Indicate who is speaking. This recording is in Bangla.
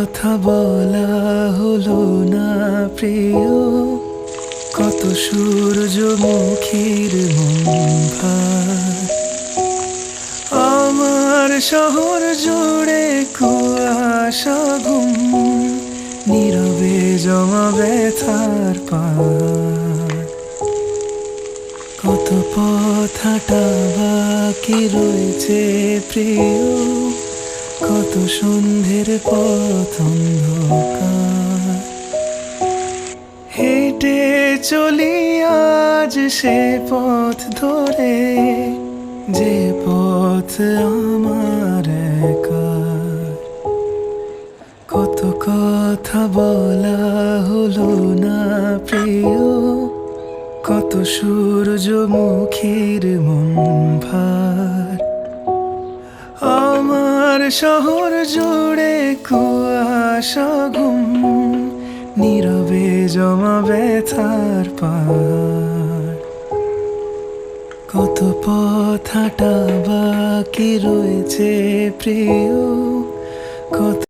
Speaker 1: কথা বলা হলো না প্রিয়। কত সূর্যমুখীর ভার আমার শহর জুড়ে কুয়াশা ঘুম, নীরবে জমা ব্যথার কত পথ হাঁটা বাকি রয়েছে প্রিয়। কত সন্ধ্যের পথ হেঁটে চলি আজ সে পথ ধরে, যে পথ আমার কত কথা বলা হলো না প্রিয়, কত সূর্যমুখীর মন ভার। শহর জুড়ে কুয়াশা ঘুম নীরবে জমা ব্যথার কত পথ হাঁটা বাকি রয়েছে প্রিয় কত